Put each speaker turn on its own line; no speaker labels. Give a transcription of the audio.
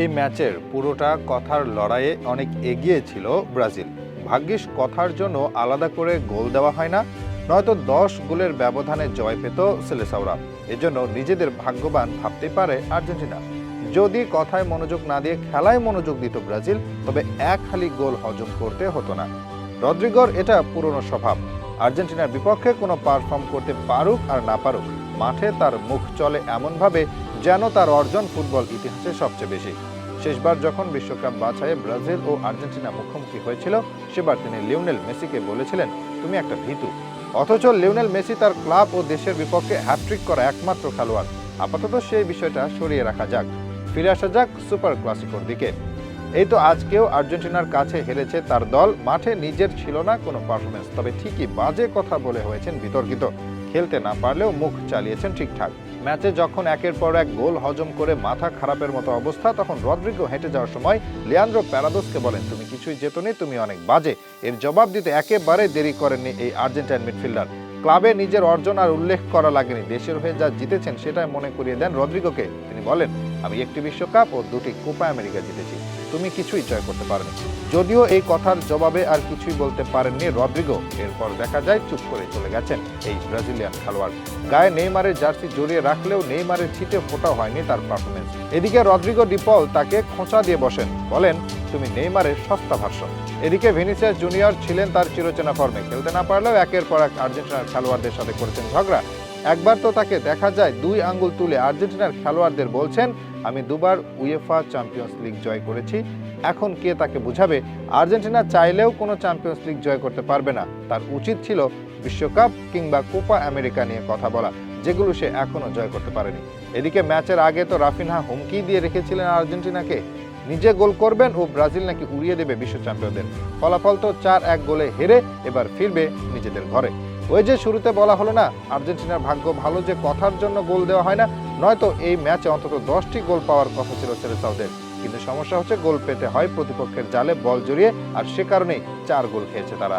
এই ম্যাচের পুরোটা কথার লড়াইয়ে অনেক এগিয়ে ছিল ব্রাজিল। ভাগ্যিস কথার জন্য আলাদা করে গোল দেওয়া হয় না, নয়তো দশ গোলের ব্যবধানে জয় পেত সেলেসাওরা। এজন্য নিজেদের ভাগ্যবান ভাবতে পারে আর্জেন্টিনা। যদি কথায় মনোযোগ না দিয়ে খেলায় মনোযোগ দিত ব্রাজিল, তবে এক খালি গোল হজম করতে হতো না। রদ্রিগর এটা পুরনো স্বভাব। আর্জেন্টিনার বিপক্ষে কোনো পারফর্ম করতে পারুক আর না পারুক, মাঠে তার মুখ চলে এমনভাবে যেন তার অর্জন ফুটবল ইতিহাসে সবচেয়ে বেশি। শেষবার যখন বিশ্বকাপ বাছাইয়ে ব্রাজিল ও আর্জেন্টিনা মুখোমুখি হয়েছিল, সেবার তিনি লিওনেল মেসিকে বলেছিলেন, তুমি একটা ভীতু। অথচ লিওনেল মেসি তার ক্লাব ও দেশের বিপক্ষে হ্যাট্রিক করা একমাত্র খেলোয়াড়। আপাতত সেই বিষয়টা সরিয়ে রাখা যাক। ফিরে আসা যাক সুপার ক্লাসিকোর দিকে। এই তো আজকেও আর্জেন্টিনার কাছে হেরেছে তার দল, মাঠে নিজের ছিল না কোনো পারফরমেন্স তবে ঠিকই বাজে কথা বলে হয়েছেন বিতর্কিত। খেলতে না পারলেও মুখ চালিয়েছেন ঠিকঠাক। ম্যাচে যখন একের পর এক গোল হজম করে মাথা খারাপের মতো অবস্থা, তখন রদ্রিগো হেঁটে যাওয়ার সময় লিয়ান্দ্রো প্যারাদোসকে বলেন, তুমি কিছুই যেত তুমি অনেক বাজে। এর জবাব দিতে একেবারে দেরি করেননি এই আর্জেন্টাইন মিডফিল্ডার। ক্লাবে নিজের অর্জন আর উল্লেখ করা লাগেনি। দেশের হয়ে যা জিতেছেন সেটাই মনে করিয়ে দেন রদ্রিগোকে। তিনি বলেন, আমি একটি বিশ্বকাপ ও দুটি কোপা আমেরিকা জিতেছি। তুমি কিছুই জয় করতে পারোনি। যদিও এই কথার জবাবে আর কিছুই বলতে পারেননি রদ্রিগো। এরপর দেখা যায় চুপ করে চলে গেছেন এই ব্রাজিলিয়ান খেলোয়াড়। গায়ে নেইমারের জার্সি জড়িয়ে রাখলেও নেইমারের ছিটে ফোটা হয়নি তার পারফরমেন্স এদিকে রদ্রিগো ডিপল তাকে খোঁচা দিয়ে বসেন। বলেন তুমি নেইমারের সস্তা ভাষ্য এদিকে ভিনিসিয়াস জুনিয়র ছিলেন তার চিরচেনা ফর্মে। খেলতে না পারলেও একের পর এক আর্জেন্টিনার খেলোয়াড়দের সাথে করেছেন ঝগড়া। একবার তো তাকে দেখা যায়, দুই আঙ্গুল তুলে আর্জেন্টিনার খেলোয়াড়দের বলছেন, আমি দুবার উয়েফা চ্যাম্পিয়ন্স লিগ জয় করেছি। এখন কে তাকে বুঝাবে? আর্জেন্টিনা চাইলেও কোনো চ্যাম্পিয়ন্স লিগ জয় করতে পারবে না। তার উচিত ছিল বিশ্বকাপ কিংবা কোপা আমেরিকা নিয়ে কথা বলা, যেগুলো সে এখনও জয় করতে পারেনি। এদিকে ম্যাচের আগে তো রাফিনহা হুমকি দিয়ে রেখেছিলেন আর্জেন্টিনাকে। নিজে গোল করবেন ও ব্রাজিল নাকি উড়িয়ে দেবে বিশ্ব চ্যাম্পিয়নদের? ফলাফল তো চার এক গোলে হেরে এবার ফিরবে নিজেদের ঘরে। ওই যে শুরুতে বলা হলো না, আর্জেন্টিনার ভাগ্য ভালো যে কথার জন্য গোল দেওয়া হয় না, নয়তো এই ম্যাচে অন্তত দশটি গোল পাওয়ার কথা ছিল সেরেসাউদের। কিন্তু সমস্যা হচ্ছে গোল পেতে হয় প্রতিপক্ষের জালে বল জড়িয়ে, আর সে কারণেই চার গোল খেয়েছে তারা।